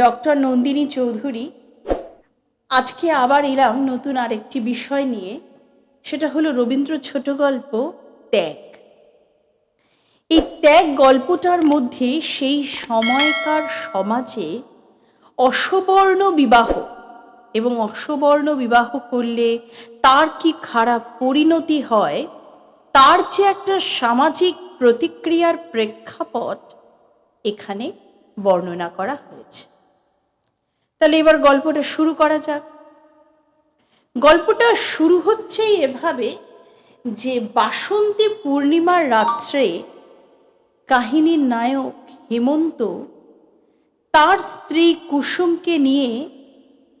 Doctor Nandini Chowdhury, আজকে আবার এলাম নতুন আরেকটি বিষয় নিয়ে। সেটা হলো রবীন্দ্র ছোট গল্প ত্যাগ। এই ত্যাগ গল্পটার মধ্যে সেই সময়কার সমাজে অসবর্ণ বিবাহ এবং অসবর্ণ বিবাহ করলে তার কি খারাপ পরিণতি হয়, তার যে একটা সামাজিক প্রতিক্রিয়ার প্রেক্ষাপট এখানে বর্ণনা করা হয়েছে। তাহলে এবার গল্পটা শুরু করা যাক। গল্পটা শুরু হচ্ছেই এভাবে যে বাসন্তী পূর্ণিমার রাত্রে কাহিনীর নায়ক হেমন্ত তার স্ত্রী কুসুমকে নিয়ে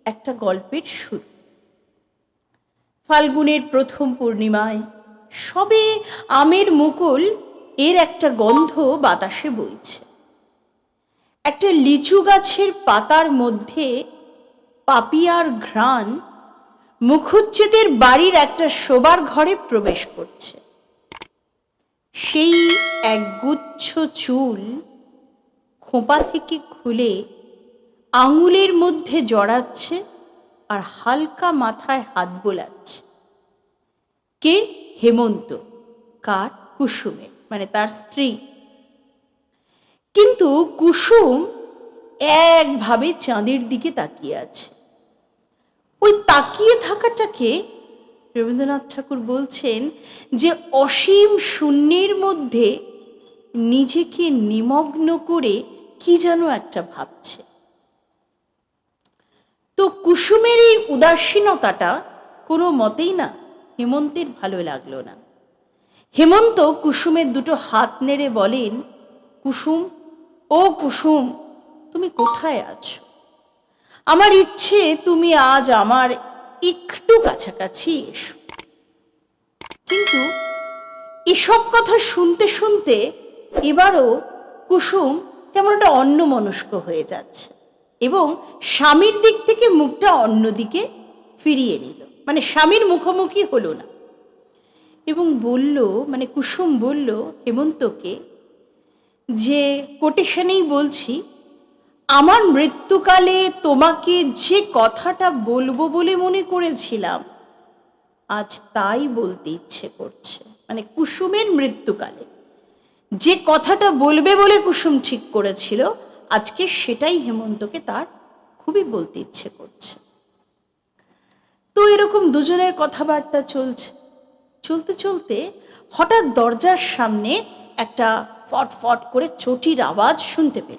একটা গল্পের শুরু। ফাল্গুনের প্রথম পূর্ণিমায় সবে আমের মুকুল এর একটা গন্ধ বাতাসে বইছে। একটা লিচু গাছের পাতার মধ্যে পাপিয়ার ঘ্রাণ মুখুজ্জেদের বাড়ির একটা শোবার ঘরে প্রবেশ করছে। সেই একগুচ্ছ চুল খোঁপা থেকে খুলে আঙুলের মধ্যে জড়াচ্ছে আর হালকা মাথায় হাত বোলাচ্ছে। কে? হেমন্ত, কার? কুসুমের মানে তার স্ত্রী। কিন্তু কুসুম একভাবে চাঁদের দিকে তাকিয়ে আছে। ওই তাকিয়ে থাকাটাকে রবীন্দ্রনাথ ঠাকুর বলছেন যে, অসীম শূন্যের মধ্যে নিজেকে নিমগ্ন করে কি যেন একটা ভাবছে। তো কুসুমের এই উদাসীনতাটা কোনো মতেই না হেমন্তের ভালো লাগল না। হেমন্ত কুসুমের দুটো হাত নেড়ে বলেন, কুসুম ও কুসুম, তুমি কোথায় আছো? আমার ইচ্ছে, তুমি আজ আমার একটু কাছাকাছি এসো। কিন্তু এসব কথা শুনতে শুনতে এবারও কুসুম কেমন একটা অন্যমনস্ক হয়ে যাচ্ছে এবং স্বামীর দিক থেকে মুখটা অন্যদিকে ফিরিয়ে নিল। মানে স্বামীর মুখোমুখি হলো না। এবং বলল মানে কুসুম বলল, হেমন্তকে যে কোটেশনেই বলছি, আমার মৃত্যুকালে তোমাকে যে কথাটা বলব বলে মনে করেছিলাম, আজ তাই বলতে ইচ্ছে করছে। মানে কুসুমের মৃত্যুকালে। যে কথাটা বলবে বলে কুসুম ঠিক করেছিল, আজকে সেটাই হেমন্তকে তার খুবই বলতে ইচ্ছে করছে। তো এরকম দুজনের কথাবার্তা চলছে। চলতে চলতে হঠাৎ দরজার সামনে একটা ফট ফট করে চটির আওয়াজ শুনতে পেল।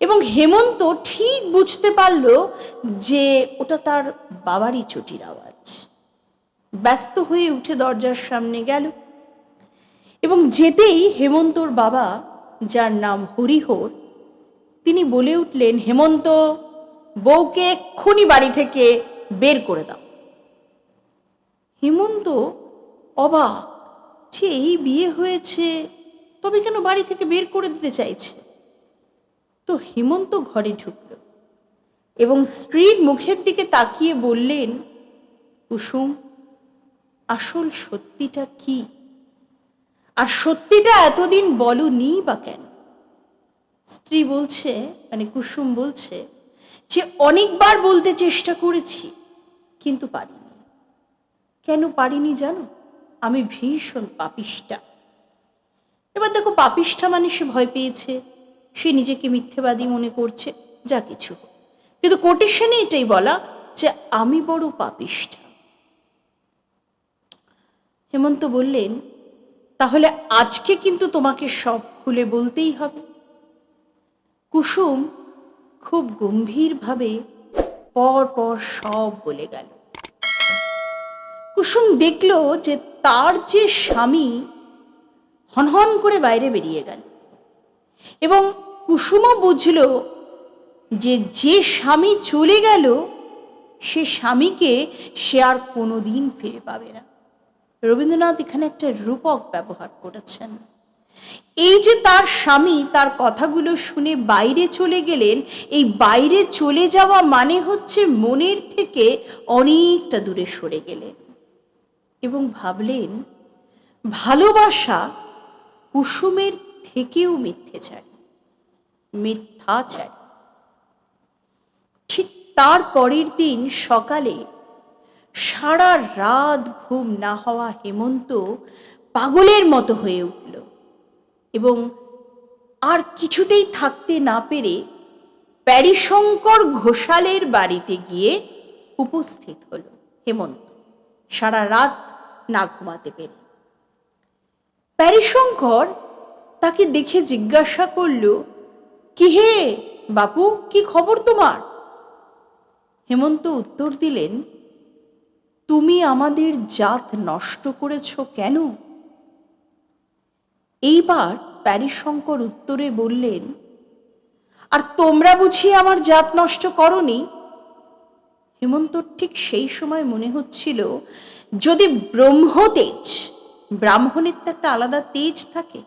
এবং হেমন্ত ঠিক বুঝতে পারল যে ওটা তার বাবারই চটির আওয়াজ। ব্যস্ত হয়ে উঠে দরজার সামনে গেল। এবং যেতেই হেমন্তর বাবা, যার নাম হরিহর, তিনি বলে উঠলেন, হেমন্ত, বউকে এক্ষুনি বাড়ি থেকে বের করে দাও। হেমন্ত অবাক যে এই বিয়ে হয়েছে। তবে কেন বাড়ি থেকে বের করে দিতে চাইছে? তো হেমন্ত ঘরে ঢুকল এবং স্ত্রীর মুখের দিকে তাকিয়ে বললেন, কুসুম, আসল সত্যিটা কি? আর সত্যিটা এতদিন বলনি বা কেন? স্ত্রী বলছে মানে কুসুম বলছে, যে অনেকবার বলতে চেষ্টা করেছি, কিন্তু পারিনি। কেন পারিনি জানো? আমি ভীষণ পাপিষ্ঠা এবার দেখো পাপিষ্ঠা মানে সে ভয় পেয়েছে। সে নিজেকে মিথ্যেবাদী মনে করছে, যা কিছু কিন্তু কোটেশনে এটাই বলা যে আমি বড় পাপিষ্ঠা। হেমন্ত বললেন, তাহলে আজকে কিন্তু তোমাকে সব খুলে বলতেই হবে। কুসুম খুব গম্ভীরভাবে পর পর সব বলে গেল। কুসুম দেখল যে তার যে স্বামী হনহন করে বাইরে বেরিয়ে গেল। এবং কুসুমও বুঝল যে যে স্বামী চলে গেল, সে স্বামীকে সে আর কোনোদিন ফিরে পাবে না। রবীন্দ্রনাথ এখানে একটা রূপক ব্যবহার করেছেন। এই যে তার স্বামী, তার কথাগুলো শুনে বাইরে চলে গেলেন, এই বাইরে চলে যাওয়া মানে হচ্ছে মনের থেকে অনেকটা দূরে সরে গেলেন। এবং ভাবলেন, ভালোবাসা কুসুমের থেকেও মিথ্যে চায়। মিথ্যা চায়। ঠিক তার পরের দিন সকালে সারা রাত ঘুম না হওয়া হেমন্ত পাগলের মতো হয়ে উঠল এবং আর কিছুতেই থাকতে না পেরে প্যারিশঙ্কর ঘোষালের বাড়িতে গিয়ে উপস্থিত হলো হেমন্ত। সারা রাত না ঘুমাতে পেরে। প্যারিশঙ্কর তাকে দেখে জিজ্ঞাসা করল, কি হে বাপু, কি খবর তোমার? হেমন্ত উত্তর দিলেন, তুমি আমাদের জাত নষ্ট করেছ কেন? এইবার প্যারিশঙ্কর উত্তরে বললেন, আর তোমরা বুঝি আমার জাত নষ্ট করনি? হেমন্ত ঠিক সেই সময় মনে হচ্ছিল, যদি ব্রহ্মতেজ ব্রাহ্মণের তো একটা আলাদা তেজ থাকে।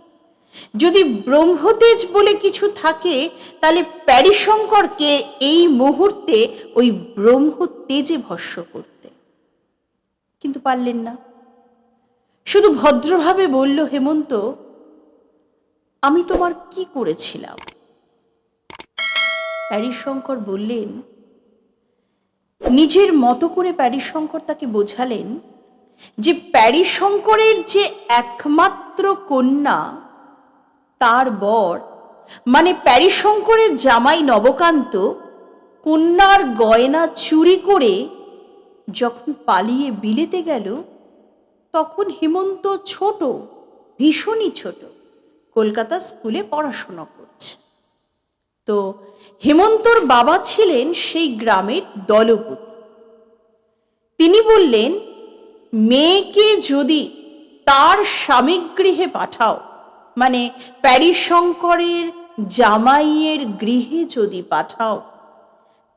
যদি ব্রহ্মতেজ বলে কিছু থাকে, তাহলে প্যারিশঙ্করকে এই মুহূর্তে ওই ব্রহ্ম তেজে ভস্য করতে। কিন্তু পারলেন না। শুধু ভদ্রভাবে বলল, হেমন্ত, আমি তোমার কি করেছিলাম? প্যারিশঙ্কর বললেন, নিজের মতো করে প্যারিশঙ্কর তাকে বোঝালেন যে প্যারিশঙ্করের যে একমাত্র কন্যা, তার বর মানে প্যারিশঙ্করের জামাই নবকান্ত, কন্যার গয়না চুরি করে যখন পালিয়ে বিলেতে গেল, তখন হেমন্ত ছোট, ভীষণই ছোট, কলকাতা স্কুলে পড়াশোনা করছে। তো হেমন্তর বাবা ছিলেন সেই গ্রামের দলপতি। তিনি বললেন মেয়েকে যদি তার স্বামীগৃহে পাঠাও মানে প্যারিশঙ্করের জামাইয়ের গৃহে যদি পাঠাও,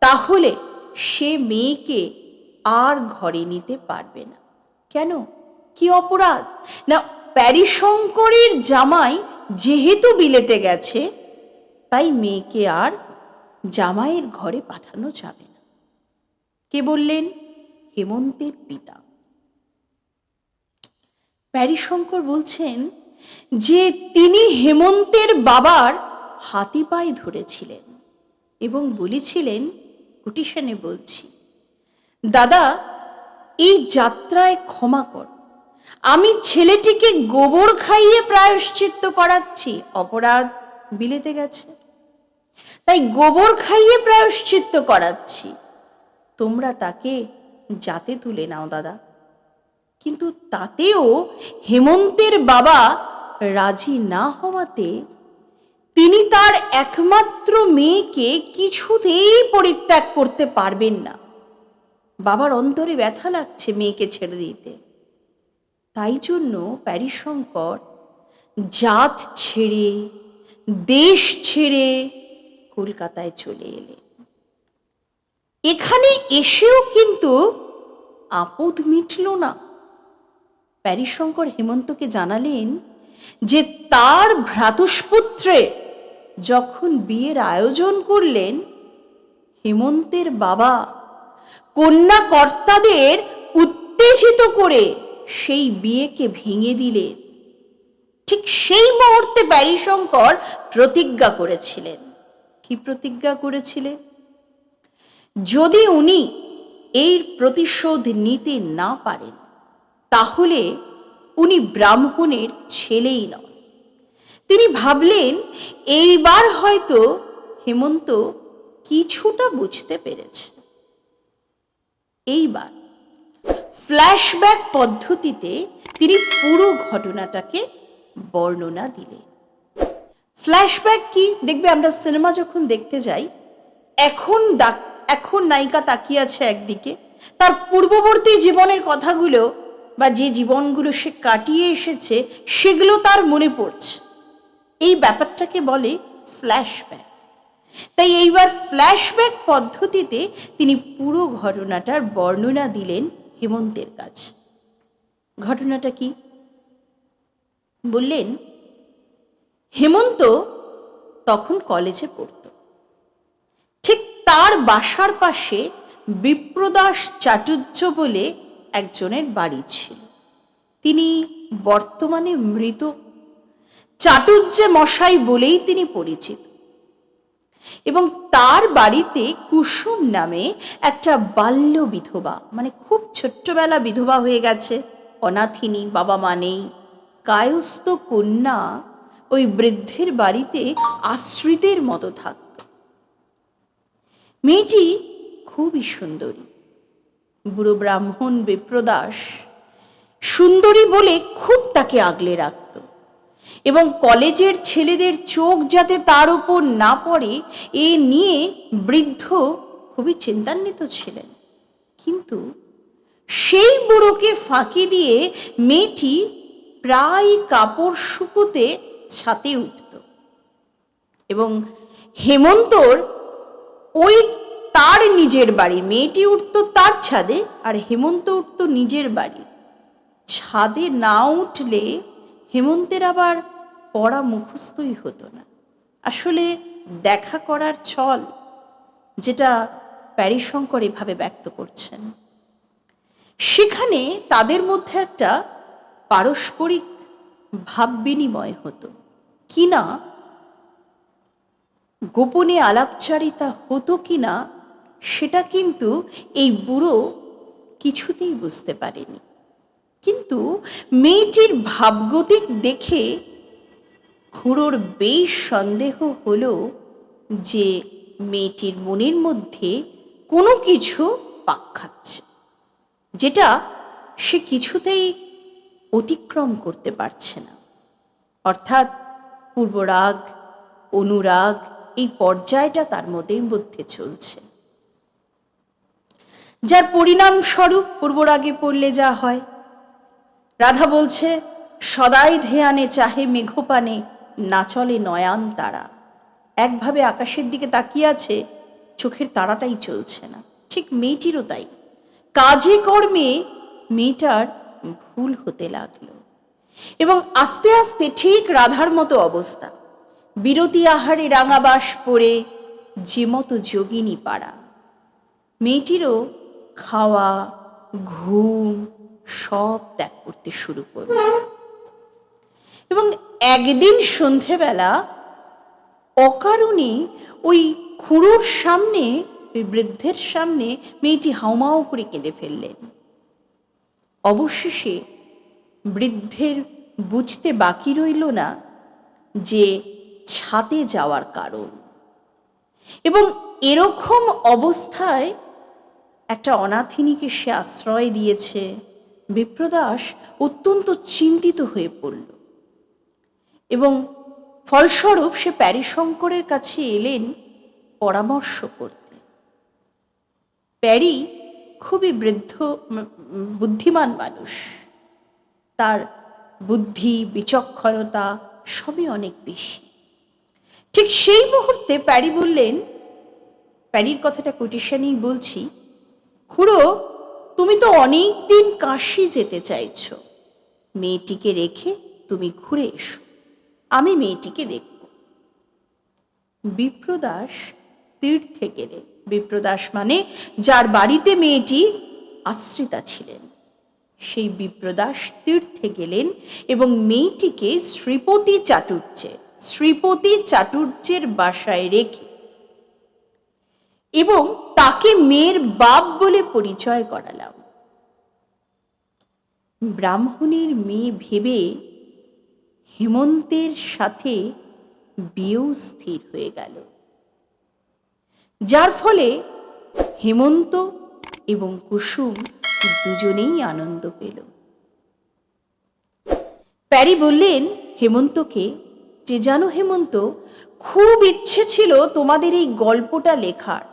তাহলে সে মেয়েকে আর ঘরে নিতে পারবে না। কেন? কি অপরাধ? না, প্যারিশঙ্করের জামাই যেহেতু বিলেতে গেছে, তাই মেয়েকে আর জামাইয়ের ঘরে পাঠানো যাবে না। কে বললেন? হেমন্তের পিতা। প্যারিশঙ্কর বলছেন যে তিনি হেমন্তের বাবার হাতি পায়ে ধরেছিলেন এবং বলেছিলেন, কুটিশনে বলছি, দাদা, এই যাত্রায় ক্ষমা কর। আমি ছেলেটিকে গোবর খাইয়ে প্রায়শ্চিত্ত করাচ্ছি। অপরাধ বিলেতে গেছে। তাই গোবর খাইয়ে প্রায়শ্চিত্ত করাচ্ছি। তোমরা তাকে যাতে তুলে নাও, দাদা। কিন্তু তাতেও হেমন্তের বাবা রাজি না হওয়াতে তিনি তার একমাত্র মেয়েকে কিছুতেই পরিত্যাগ করতে পারবেন না। বাবার অন্তরে ব্যথা লাগছে মেয়েকে ছেড়ে দিতে। তাই জন্য প্যারিশঙ্কর জাত ছেড়ে, দেশ ছেড়ে কলকাতায় চলে এলেন। এখানে এসেও কিন্তু আপদ মিটল না। প্যারিশঙ্কর হেমন্তকে জানালেন যে তার ভ্রাতুষ্পুত্রের যখন বিয়ের আয়োজন করলেন, হেমন্তের বাবা কন্যা কর্তাদের উত্তেজিত করে সেই বিয়েকে ভেঙে দিলেন। ঠিক সেই মুহূর্তে প্যারিশঙ্কর প্রতিজ্ঞা করেছিলেন। কি প্রতিজ্ঞা করেছিলেন? যদি উনি এর প্রতিশোধ নিতে না পারেন তাহলে উনি ব্রাহ্মণের ছেলেই নন। তিনি ভাবলেন, এইবার হয়তো হেমন্ত কিছুটা বুঝতে পেরেছে। এইবার ফ্ল্যাশব্যাক পদ্ধতিতে তিনি পুরো ঘটনাটাকে বর্ণনা দিলেন। ফ্ল্যাশব্যাক কি? দেখবে আমরা সিনেমা যখন দেখতে যাই, এখন এখন নায়িকা তাকিয়ে আছে একদিকে, তার পূর্ববর্তী জীবনের কথাগুলো বা যে জীবনগুলো সে কাটিয়ে এসেছে, সেগুলো তার মনে পড়ছে। এই ব্যাপারটাকে বলে ফ্ল্যাশব্যাক। তাই এইবার ফ্ল্যাশব্যাক পদ্ধতিতে তিনি পুরো ঘটনাটার বর্ণনা দিলেন হেমন্তের কাছে। ঘটনাটা কি? বললেন, হেমন্ত তখন কলেজে পড়ত। ঠিক তার বাসার পাশে বিপ্রদাস চাটুর্য বলে একজনের বাড়ি ছিল। তিনি বর্তমানে মৃত। চাটুর্যে মশাই বলেই তিনি পরিচিত। এবং তার বাড়িতে কুসুম নামে একটা বাল্য বিধবা মানে খুব ছোট্টবেলা বিধবা হয়ে গেছে। অনাথিনী, বাবা মা নেই। কায়স্থ কন্যা ওই বৃদ্ধের বাড়িতে আশ্রিতের মতো থাকত। মেয়েটি খুবই সুন্দরী। বুড়ো ব্রাহ্মণ বিপ্রদাস। সুন্দরী বলে খুব তাকে আগলে রাখত। এবং কলেজের ছেলেদের চোখ যাতে তার উপর না পড়ে, এ নিয়ে বৃদ্ধ খুবই চিন্তান্বিত ছিলেন। কিন্তু সেই বুড়োকে ফাঁকি দিয়ে মেয়েটি প্রায় কাপড় শুকোতে ছাতে উঠত। এবং হেমন্তর ওই তার নিজের বাড়ি, মেয়েটি উঠত তার ছাদে আর হেমন্ত উঠত নিজের বাড়ি। ছাদে না উঠলে হেমন্তের আবার পড়া মুখস্থই হতো না। আসলে দেখা করার ছল যেটা প্যারিশঙ্কর এভাবে ব্যক্ত করছেন। সেখানে তাদের মধ্যে একটা পারস্পরিক ভাব বিনিময় হতো কিনা গোপনে আলাপচারিতা হতো কি না? সেটা কিন্তু এই বুড়ো কিছুতেই বুঝতে পারেনি। কিন্তু মেয়েটির ভাবগতিক দেখে খুঁড়োর বেশ সন্দেহ হলো যে মেয়েটির মনের মধ্যে কোনো কিছু পাক খাচ্ছে, যেটা সে কিছুতেই অতিক্রম করতে পারছে না। অর্থাৎ পূর্বরাগ, অনুরাগ এই পর্যায়টা তার মধ্যে মধ্যে চলছে। যার পরিণাম স্বরূপ পূর্বরাগে পড়লে যা হয়। রাধা বলছে, সদাই ধেয়ানে চাহে মেঘপানে, না চলে নয়ান তারা। একভাবে আকাশের দিকে তাকিয়ে আছে, চোখের তারাটাই চলছে না। ঠিক মেয়েটিরও তাই। কাজে কর্মে মেয়েটার ভুল হতে লাগল। এবং আস্তে আস্তে ঠিক রাধার মতো অবস্থা। বিরতি আহারে রাঙাবাস পরে যে মতো যোগিনী পাড়া। মেয়েটিরও খাওয়া, ঘুম সব ত্যাগ করতে শুরু করল এবং একদিন সন্ধেবেলা অকারণে ওই খুঁড়োর সামনে, ওই বৃদ্ধের সামনে মেয়েটি হাউমাও করে কেঁদে ফেললেন। অবশেষে বৃদ্ধের বুঝতে বাকি রইল না যে ছাতে যাওয়ার কারণ। এবং এরকম অবস্থায় একটা অনাথিনীকে সে আশ্রয় দিয়েছে। বিপ্রদাস অত্যন্ত চিন্তিত হয়ে পড়ল। এবং ফলস্বরূপ সে প্যারিশঙ্করের কাছে এলেন পরামর্শ করতে। প্যারি খুবই বৃদ্ধ বুদ্ধিমান মানুষ। তার বুদ্ধি, বিচক্ষণতা সবই অনেক বেশি। ঠিক সেই মুহূর্তে প্যারি বললেন, প্যারির কথাটা কোটেশনেই বলছি খুড়ো, তুমি তো অনেক দিন কাশি যেতে চাইছ। মেয়েটিকে রেখে তুমি ঘুরে এসো। আমি মেয়েটিকে দেখব। বিপ্রদাস তীর্থে গেলে বিপ্রদাস মানে যার বাড়িতে মেয়েটি আশ্রিতা ছিলেন। সেই বিপ্রদাস তীর্থে গেলেন এবং মেয়েটিকে শ্রীপতি চাটুর্যে, শ্রীপতি চাটুর্যের বাসায় রেখে এবং তাকে মেয়ের বাপ বলে পরিচয় করালাম। ব্রাহ্মণের মেয়ে ভেবে হেমন্তের সাথে বিয়েও স্থির হয়ে গেল। যার ফলে হেমন্ত এবং কুসুম দুজনেই আনন্দ পেল। প্যারি বললেন, হেমন্তকে, যে জানো হেমন্ত, খুব ইচ্ছে ছিল তোমাদের এই গল্পটা লেখার।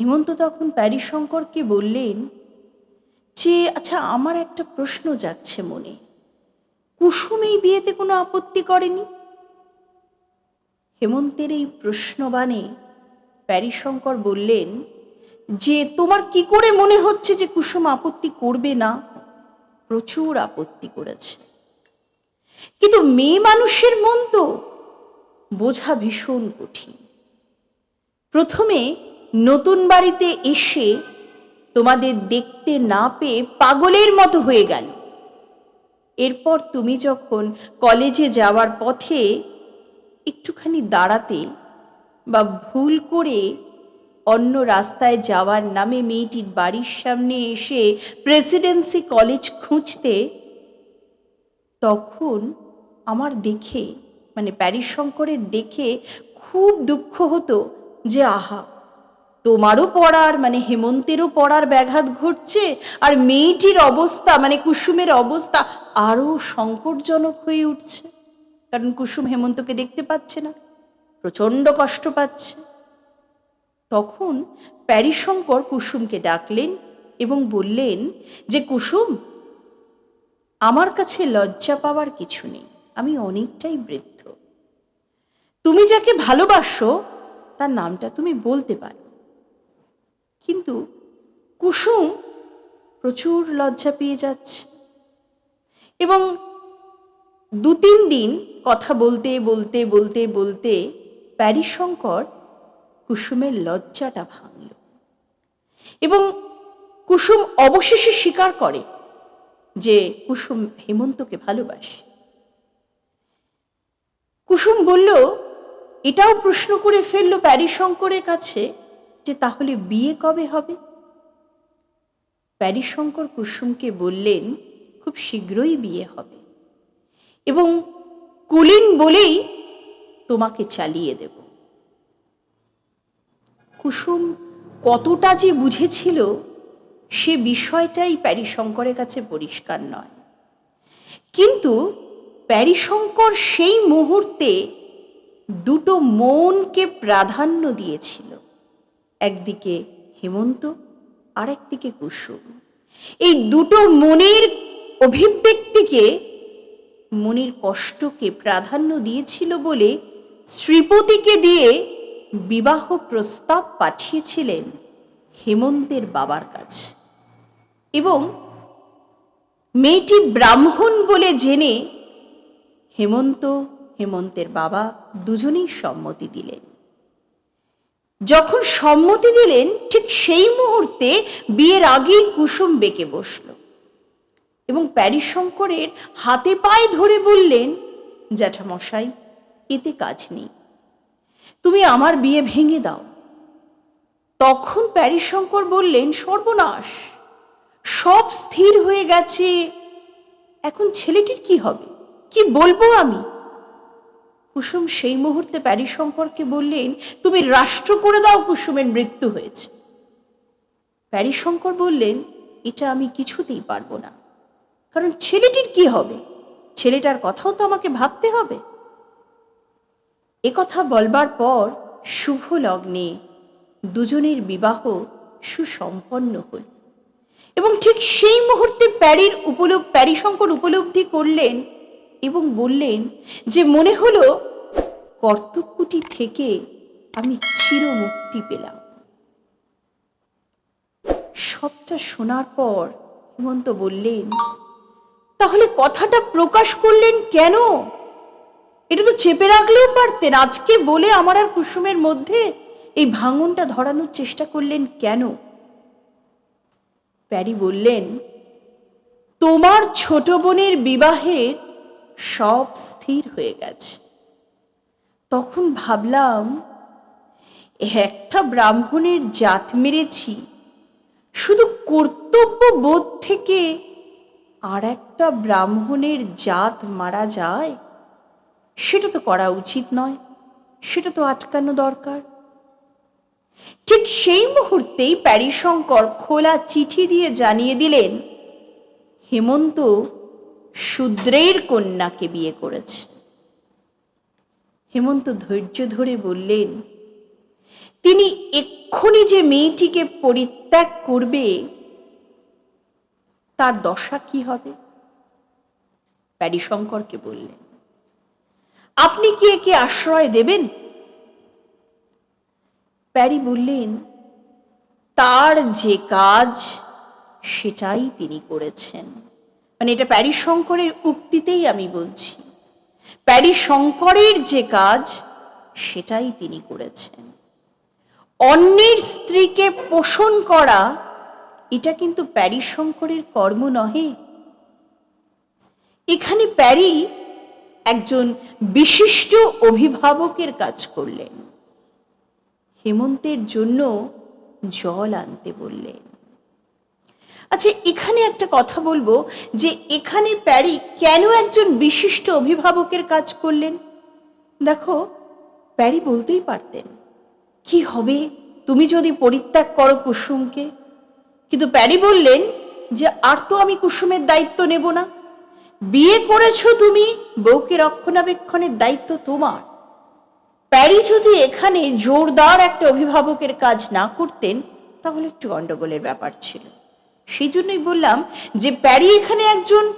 হেমন্ত তখন প্যারিশঙ্করকে বললেন, যে আচ্ছা আমার একটা প্রশ্ন যাচ্ছে মনে। কুসুম এই বিয়েতে কোনো আপত্তি করেনি? হেমন্তের এই প্রশ্নবাণে প্যারিশঙ্কর বললেন, যে, তোমার কি করে মনে হচ্ছে যে কুসুম আপত্তি করবে না? প্রচুর আপত্তি করেছে। কিন্তু মেয়ে মানুষের মন তো বোঝা ভীষণ কঠিন। প্রথমে নতুন বাড়িতে এসে তোমাদের দেখতে না পেয়ে পাগলের মতো হয়ে গেল। এরপর তুমি যখন কলেজে যাওয়ার পথে একটুখানি দাঁড়াতে বা ভুল করে অন্য রাস্তায় যাওয়ার নামে মেয়েটির বাড়ির সামনে এসে প্রেসিডেন্সি কলেজ খুঁজতে, তখন আমার দেখে মানে প্যারিস শঙ্করের দেখে খুব দুঃখ হতো যে আহা তোমারও পড়ার মানে হেমন্তেরও পড়ার ব্যাঘাত ঘটছে, আর মেয়েটির অবস্থা মানে কুসুমের অবস্থা আরও সংকটজনক হয়ে উঠছে। কারণ কুসুম হেমন্তকে দেখতে পাচ্ছে না, প্রচণ্ড কষ্ট পাচ্ছে। তখন প্যারিশঙ্কর কুসুমকে ডাকলেন এবং বললেন যে, কুসুম, আমার কাছে লজ্জা পাওয়ার কিছু নেই, আমি অনেকটাই বৃদ্ধ। তুমি যাকে ভালোবাসো, তার নামটা তুমি বলতে পারো। কিন্তু কুসুম প্রচুর লজ্জা পেয়ে যাচ্ছে। এবং দু তিন দিন কথা বলতে বলতে বলতে বলতে প্যারিশঙ্কর কুসুমের লজ্জাটা ভাঙল। এবং কুসুম অবশেষে স্বীকার করে যে কুসুম হেমন্তকে ভালোবাসে। কুসুম বলল, এটাও প্রশ্ন করে ফেলল প্যারিশঙ্করের কাছে যে তাহলে বিয়ে কবে হবে? প্যারিশঙ্কর কুসুমকে বললেন, খুব শীঘ্রই বিয়ে হবে। এবং কুলিন বলেই তোমাকে চালিয়ে দেব। কুসুম কতটা যে বুঝেছিল, সে বিষয়টাই প্যারিশঙ্করের কাছে পরিষ্কার নয়। কিন্তু প্যারিশঙ্কর সেই মুহূর্তে দুটো মনকে প্রাধান্য দিয়েছিল। একদিকে হেমন্ত আর একদিকে কুসুম। এই দুটো মনের অভিব্যক্তিকে, মনের কষ্টকে প্রাধান্য দিয়েছিল বলে শ্রীপতিকে দিয়ে বিবাহ প্রস্তাব পাঠিয়েছিলেন হেমন্তের বাবার কাছে। এবং মেয়েটি ব্রাহ্মণ বলে জেনে হেমন্ত, হেমন্তের বাবা দুজনেই সম্মতি দিলেন। যখন সম্মতি দিলেন, ঠিক সেই মুহূর্তে বিয়ের আগেই কুসুম বেঁকে বসল। এবং প্যারিশঙ্করের হাতে পায়ে ধরে বললেন, জ্যাঠামশাই, এতে কাজ নেই। তুমি আমার বিয়ে ভেঙে দাও। তখন প্যারিশঙ্কর বললেন, সর্বনাশ! সব স্থির হয়ে গেছে। এখন ছেলেটির কি হবে? কি বলব আমি? কুসুম সেই মুহূর্তে প্যারিশঙ্করকে বললেন, তুমি রাষ্ট্র করে দাও কুসুমের মৃত্যু হয়েছে। প্যারিশঙ্কর বললেন, এটা আমি কিছুতেই পারব না। কারণ ছেলেটির কি হবে? ছেলেটার কথাও তো আমাকে ভাবতে হবে। এ কথা বলবার পর শুভ লগ্নে দুজনের বিবাহ সুসম্পন্ন হল। এবং ঠিক সেই মুহূর্তে প্যারির উপলব প্যারিশঙ্কর উপলব্ধি করলেন এবং বললেন যে মনে হলো কর্তব্যটি থেকে আমি চির মুক্তি পেলাম। সবটা শোনার পর হেমন্ত বললেন, তাহলে কথাটা প্রকাশ করলেন কেন? এটা তো চেপে রাখলেও পারতেন। আজকে বলে আমার আর কুসুমের মধ্যে এই ভাঙনটা ধরানোর চেষ্টা করলেন কেন? প্যারি বললেন, তোমার ছোট বোনের বিবাহের সব স্থির হয়ে গেছে। তখন ভাবলাম, একটা ব্রাহ্মণের জাত মেরেছি, শুধু কর্তব্য বোধ থেকে আর একটা ব্রাহ্মণের জাত মারা যায়, সেটা তো করা উচিত নয়, সেটা তো আটকানো দরকার। ঠিক সেই মুহূর্তেই প্যারিশঙ্কর খোলা চিঠি দিয়ে জানিয়ে দিলেন, হেমন্ত শূদ্রের কন্যাকে বিয়ে করেছে। হেমন্ত ধৈর্য ধরে বললেন, তিনি এক্ষুনি যে মেয়েটিকে পরিত্যাগ করবে, তার দশা কি হবে? প্যারিশঙ্করকে বললেন, আপনি কি একে আশ্রয় দেবেন? প্যারি বললেন, তার যে কাজ, সেটাই তিনি করেছেন। মানে এটা প্যারি শঙ্করের উক্তিতেই আমি বলছি। প্যারি শঙ্করের যে কাজ, সেটাই তিনি করেছেন। অন্যের স্ত্রীকে পোষণ করা, এটা কিন্তু প্যারি শঙ্করের কর্ম নহে। এখানে প্যারি একজন বিশিষ্ট অভিভাবকের কাজ করলেন। হেমন্তের জন্য জল আনতে বললেন। আচ্ছা এখানে একটা কথা বলব যে এখানে প্যারি কেন একজন বিশিষ্ট অভিভাবকের কাজ করলেন? দেখো, প্যারি বলতেই পারতেন, কি হবে? তুমি যদি পরিত্যাগ করো কুসুমকে। কিন্তু প্যারি বললেন যে, আর তো আমি কুসুমের দায়িত্ব নেব না। বিয়ে করেছ তুমি, বউকে রক্ষণাবেক্ষণের দায়িত্ব তোমার। প্যারি যদি এখানে জোরদার একটা অভিভাবকের কাজ না করতেন, তাহলে একটু গন্ডগোলের ব্যাপার ছিল। সেই জন্যই বললাম যে প্যারি এখানে একজন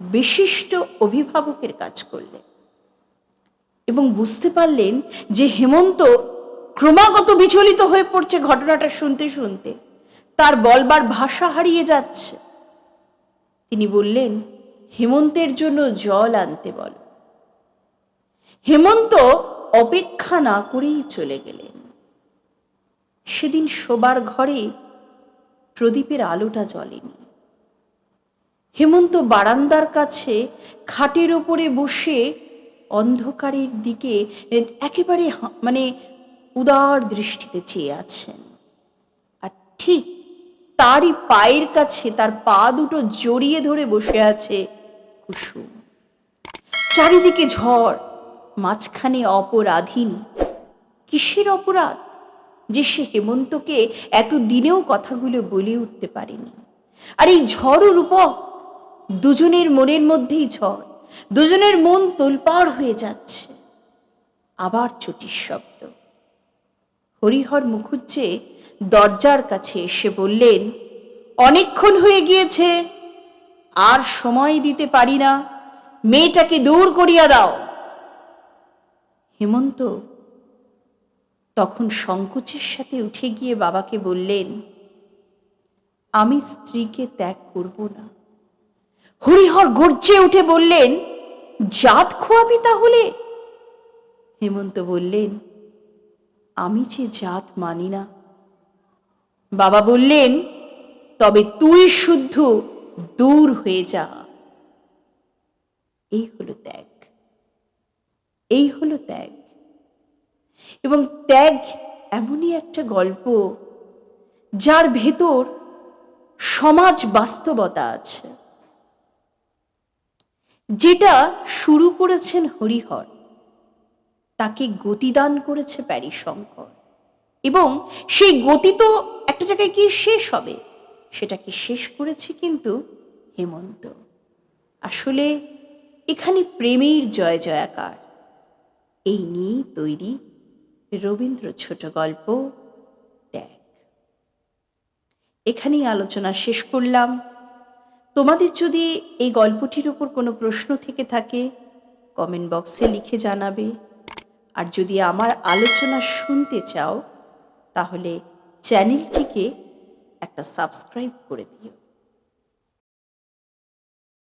বিশিষ্ট অভিভাবকের কাজ করলেন এবং বুঝতে পারলেন যে হেমন্ত ক্রমাগত বিচলিত হয়ে পড়ছে ঘটনাটা শুনতে শুনতে। তার বলবার ভাষা হারিয়ে যাচ্ছে। তিনি বললেন, হেমন্তের জন্য জল আনতে বল। হেমন্ত অপেক্ষা না করেই চলে গেলেন। সেদিন শোবার ঘরে প্রদীপের আলোটা জ্বলেনি। হেমন্ত বারান্দার কাছে খাটের ওপরে বসে অন্ধকারের দিকে একেবারে মানে উদার দৃষ্টিতে চেয়ে আছেন। আর ঠিক তারই পায়ের কাছে তার পা দুটো জড়িয়ে ধরে বসে আছে কুসুম। চারিদিকে ঝড়, মাঝখানে অপরাধিনী। কিসের অপরাধ? যে সে হেমন্তকে এত দিনেও কথাগুলো বলে উঠতে পারেনি। আর এই ঝড় রূপক দুজনের মনের মধ্যেই ঝড়, দুজনের মন তোলপাড় হয়ে যাচ্ছে। আবার চটির শব্দ। হরিহর মুখুজ্জে দরজার কাছে এসে বললেন, অনেকক্ষণ হয়ে গিয়েছে, আর সময় দিতে পারি না। মেয়েটাকে দূর করিয়া দাও। হেমন্ত তখন সংকোচের সাথে উঠে গিয়ে বাবাকে বললেন, আমি স্ত্রীকে ত্যাগ করব না। হরিহর গর্জে উঠে বললেন, জাত খোয়াবি তাহলে? হেমন্ত বললেন, আমি যে জাত মানি না। বাবা বললেন, তবে তুই শুদ্ধ, দূর হয়ে যা। এই হলো ত্যাগ। এই হলো ত্যাগ। এবং ত্যাগ এমনই একটা গল্প যার ভেতর সমাজ বাস্তবতা আছে, যেটা শুরু করেছেন হরিহর, তাকে গতিদান করেছে প্যারি শঙ্কর এবং সেই গতি তো একটা জায়গায় গিয়ে শেষ হবে, সেটাকে শেষ করেছে কিন্তু হেমন্ত। আসলে এখানে প্রেমের জয় জয়াকার, এই নিয়েই তৈরি রবীন্দ্র ছোট গল্প ত্যাগ এখানেই আলোচনা শেষ করলাম। তোমাদের যদি এই গল্পটির উপর কোনো প্রশ্ন থেকে থাকে কমেন্ট বক্সে লিখে জানাবে। আর যদি আমার আলোচনা শুনতে চাও, তাহলে চ্যানেলটিকে একটা সাবস্ক্রাইব করে দিও।